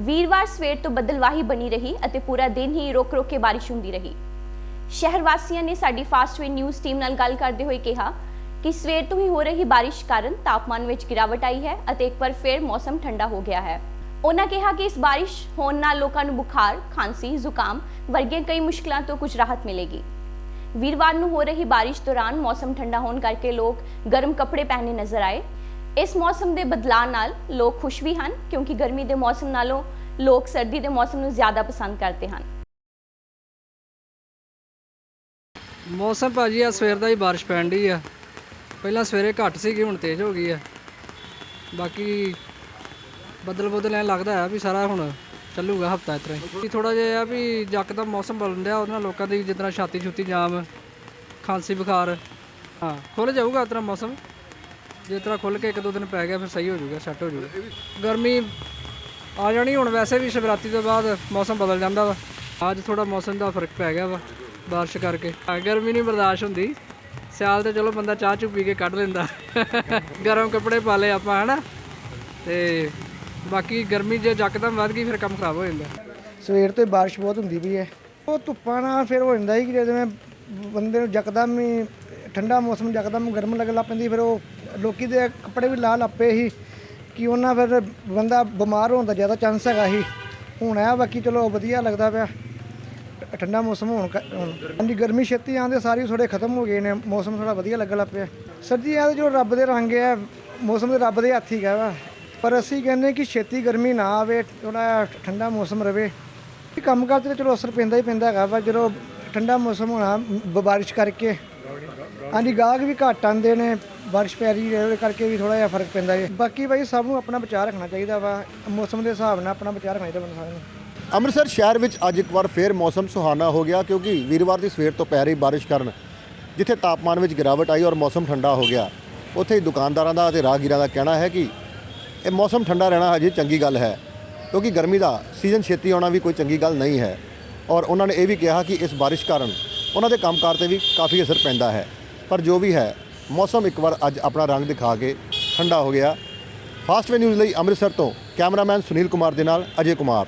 ਵੀਰਵਾਰ ਸਵੇਰ ਤੋਂ ਬੱਦਲਵਾਹੀ ਬਣੀ ਰਹੀ ਅਤੇ ਪੂਰਾ ਦਿਨ ਹੀ ਰੁਕ-ਰੁਕ ਕੇ ਬਾਰਿਸ਼ ਹੁੰਦੀ ਰਹੀ। ਸ਼ਹਿਰ ਵਾਸੀਆਂ ਨੇ ਸਾਡੀ ਫਾਸਟਵੇ ਨਿਊਜ਼ ਟੀਮ ਨਾਲ ਗੱਲ ਕਰਦੇ ਹੋਏ ਕਿਹਾ ਕਿ ਸਵੇਰ ਤੋਂ ਹੀ ਹੋ ਰਹੀ ਬਾਰਿਸ਼ ਕਾਰਨ ਤਾਪਮਾਨ ਵਿੱਚ ਗਿਰਾਵਟ ਆਈ ਹੈ ਅਤੇ ਇੱਕ ਵਾਰ ਫਿਰ ਮੌਸਮ ਠੰਡਾ ਹੋ ਗਿਆ ਹੈ। ਉਹਨਾਂ ਕਿਹਾ ਕਿ ਇਸ ਬਾਰਿਸ਼ ਹੋਣ ਨਾਲ ਲੋਕਾਂ ਨੂੰ ਬੁਖਾਰ, ਖਾਂਸੀ, ਜ਼ੁਕਾਮ ਵਰਗੀਆਂ ਕਈ ਮੁਸ਼ਕਲਾਂ ਤੋਂ ਕੁਝ ਰਾਹਤ ਮਿਲੇਗੀ। ਵੀਰਵਾਰ ਨੂੰ ਹੋ ਰਹੀ ਬਾਰਿਸ਼ ਦੌਰਾਨ ਮੌਸਮ ਠੰਡਾ ਹੋਣ ਕਰਕੇ ਲੋਕ ਗਰਮ ਕੱਪੜੇ ਪਹਿਨੇ ਨਜ਼ਰ ਆਏ ਇਸ ਮੌਸਮ ਦੇ ਬਦਲਾਅ ਨਾਲ ਲੋਕ ਖੁਸ਼ ਵੀ ਹਨ, ਕਿਉਂਕਿ ਗਰਮੀ ਦੇ ਮੌਸਮ ਨਾਲੋਂ ਲੋਕ ਸਰਦੀ ਦੇ ਮੌਸਮ ਨੂੰ ਜ਼ਿਆਦਾ ਪਸੰਦ ਕਰਦੇ ਹਨ। ਮੌਸਮ ਭਾਜੀ ਆ ਸਵੇਰ ਦਾ ਹੀ ਬਾਰਿਸ਼ ਪੈਣ ਡਈ ਆ। ਪਹਿਲਾਂ ਸਵੇਰੇ ਘੱਟ ਸੀਗੀ, ਹੁਣ ਤੇਜ਼ ਹੋ ਗਈ ਆ। ਬਾਕੀ ਬਦਲ ਬਦਲ ਐ ਲੱਗਦਾ ਆ ਵੀ ਸਾਰਾ ਹੁਣ ਚੱਲੂਗਾ ਹਫਤਾ ਇਸ ਤਰ੍ਹਾਂ ਹੀ। ਥੋੜਾ ਜਿਹਾ ਆ ਵੀ ਯਕਦਮ ਮੌਸਮ ਬਦਲਣ ਡਿਆ, ਉਹਦੇ ਨਾਲ ਲੋਕਾਂ ਦੀ ਜਿਸ ਛਾਤੀ ਛੁੱਤੀ ਜਾਮ, ਖਾਂਸੀ, ਬੁਖਾਰ, ਹਾਂ ਖੁੱਲ ਜਾਊਗਾ ਇਸ ਤਰ੍ਹਾਂ ਮੌਸਮ? ਜਿਸ ਤਰ੍ਹਾਂ ਖੁੱਲ ਕੇ ਇੱਕ ਦੋ ਦਿਨ ਪੈ ਗਿਆ ਫਿਰ ਸਹੀ ਹੋ ਜਾਊਗਾ ਸੈੱਟ ਹੋ ਜਾਊਗਾ ਗਰਮੀ ਆ ਜਾਣੀ ਹੁਣ ਵੈਸੇ ਵੀ ਸ਼ਿਵਰਾਤਰੀ ਤੋਂ ਬਾਅਦ ਮੌਸਮ ਬਦਲ ਜਾਂਦਾ ਵਾ। ਅੱਜ ਥੋੜਾ ਮੌਸਮ ਦਾ ਫ਼ਰਕ ਪੈ ਗਿਆ ਵਾ ਬਾਰਿਸ਼ ਕਰਕੇ। ਹਾਂ, ਗਰਮੀ ਨਹੀਂ ਬਰਦਾਸ਼ਤ ਹੁੰਦੀ। ਸਿਆਲ ਤੇ ਚਲੋ ਬੰਦਾ ਚਾਹ ਚੁ ਪੀ ਕੇ ਕੱਢ ਲੈਂਦਾ। ਗਰਮ ਕੱਪੜੇ ਪਾ ਲਏ ਆਪਾਂ ਹਨਾ? ਤੇ ਬਾਕੀ ਗਰਮੀ ਜੇ ਯਕਦਮ ਵੱਧ ਗਈ ਫਿਰ ਕੰਮ ਖਰਾਬ ਹੋ ਜਾਂਦਾ। ਸਵੇਰ ਤੋਂ ਬਾਰਿਸ਼ ਬਹੁਤ ਹੁੰਦੀ ਪਈ ਹੈ। ਉਹ ਧੁੱਪਾਂ ਨਾਲ ਫਿਰ ਹੋ ਜਾਂਦਾ ਸੀ ਕਿ ਜਦੋਂ ਬੰਦੇ ਨੂੰ ਯਕਦਮ ਹੀ ਠੰਡਾ ਮੌਸਮ ਯਕਦਮ ਗਰਮ ਲੱਗਣ ਲੱਗ ਪੈਂਦੀ ਫਿਰ ਉਹ ਲੋਕੀ ਦੇ ਕੱਪੜੇ ਵੀ ਲਾ ਲੱਪੇ ਸੀ ਕਿ ਉਹਨਾਂ ਫਿਰ ਬੰਦਾ ਬਿਮਾਰ ਹੋਣ ਦਾ ਜ਼ਿਆਦਾ ਚਾਂਸ ਹੈਗਾ ਸੀ। ਹੁਣ ਆ ਬਾਕੀ ਚਲੋ ਵਧੀਆ ਲੱਗਦਾ ਪਿਆ। ਠੰਡਾ ਮੌਸਮ ਹੋਣ ਹਾਂਜੀ, ਗਰਮੀ ਛੇਤੀ ਆਉਂਦੇ ਸਾਰੀ ਥੋੜੇ ਖਤਮ ਹੋ ਗਏ ਨੇ। ਮੌਸਮ ਥੋੜਾ ਵਧੀਆ ਲੱਗਣ ਲੱਗ ਪਿਆ। ਸਰਦੀ ਆ ਜੋ ਰੱਬ ਦੇ ਰੰਗ ਹੈ, ਮੌਸਮ ਦੇ ਰੱਬ ਦੇ ਹੱਥ ਹੀ ਹੈਗਾ ਵਾ। ਪਰ ਅਸੀਂ ਕਹਿੰਦੇ ਕਿ ਛੇਤੀ ਗਰਮੀ ਨਾ ਆਵੇ ਥੋੜਾ ਠੰਡਾ ਮੌਸਮ ਰਵੇ। ਕੰਮ ਕਾਰ ਤੇ ਚਲੋ ਅਸਰ ਪੈਂਦਾ ਹੀ ਪੈਂਦਾ ਹੈਗਾ ਵਾ। ਜਦੋਂ ਠੰਡਾ ਮੌਸਮ ਹੋਣਾ ਬਾਰਿਸ਼ ਕਰਕੇ ਹਾਂਜੀ, ਗਾਹਕ ਵੀ ਘੱਟ ਆਉਂਦੇ ਨੇ, ਬਾਰਿਸ਼ ਪੈ ਰਹੀ ਹੈ, ਉਹਦੇ ਕਰਕੇ ਵੀ ਥੋੜਾ ਜਿਹਾ ਫ਼ਰਕ ਪੈਂਦਾ ਹੈ ਬਾਕੀ ਭਾਈ ਸਭ ਨੂੰ ਆਪਣਾ ਬਚਾਅ ਰੱਖਣਾ ਚਾਹੀਦਾ ਵਾ, ਮੌਸਮ ਦੇ ਹਿਸਾਬ ਨਾਲ ਆਪਣਾ ਬਚਾਅ ਰੱਖਣਾ ਚਾਹੀਦਾ ਸਾਰਿਆਂ ਨੂੰ। ਅੰਮ੍ਰਿਤਸਰ ਸ਼ਹਿਰ ਵਿੱਚ ਅੱਜ ਇੱਕ ਵਾਰ ਫੇਰ ਮੌਸਮ ਸੁਹਾਨਾ ਹੋ ਗਿਆ, ਕਿਉਂਕਿ ਵੀਰਵਾਰ ਦੀ ਸਵੇਰ ਤੋਂ ਪੈ ਰਹੀ ਬਾਰਿਸ਼ ਕਾਰਨ ਜਿੱਥੇ ਤਾਪਮਾਨ ਵਿੱਚ ਗਿਰਾਵਟ ਆਈ ਔਰ ਮੌਸਮ ਠੰਡਾ ਹੋ ਗਿਆ। ਉੱਥੇ ਹੀ ਦੁਕਾਨਦਾਰਾਂ ਦਾ ਅਤੇ ਰਾਹਗੀਰਾਂ ਦਾ ਕਹਿਣਾ ਹੈ ਕਿ ਇਹ ਮੌਸਮ ਠੰਡਾ ਰਹਿਣਾ ਹਜੇ ਚੰਗੀ ਗੱਲ ਹੈ, ਕਿਉਂਕਿ ਗਰਮੀ ਦਾ ਸੀਜ਼ਨ ਛੇਤੀ ਆਉਣਾ ਵੀ ਕੋਈ ਚੰਗੀ ਗੱਲ ਨਹੀਂ ਹੈ। ਔਰ ਉਹਨਾਂ ਨੇ ਇਹ ਵੀ ਕਿਹਾ ਕਿ ਇਸ ਬਾਰਿਸ਼ ਕਾਰਨ ਉਹਨਾਂ ਦੇ ਕੰਮਕਾਰ ਤੇ ਵੀ ਕਾਫੀ ਅਸਰ ਪੈਂਦਾ ਹੈ। ਪਰ ਜੋ ਵੀ ਹੈ, ਮੌਸਮ ਇੱਕ ਵਾਰ ਅੱਜ ਆਪਣਾ ਰੰਗ ਦਿਖਾ ਕੇ ਠੰਡਾ ਹੋ ਗਿਆ। ਫਾਸਟ ਵੇ ਨਿਊਜ਼ ਲਈ ਅੰਮ੍ਰਿਤਸਰ ਤੋਂ ਕੈਮਰਾਮੈਨ ਸੁਨੀਲ ਕੁਮਾਰ ਦੇ ਨਾਲ ਅਜੇ ਕੁਮਾਰ।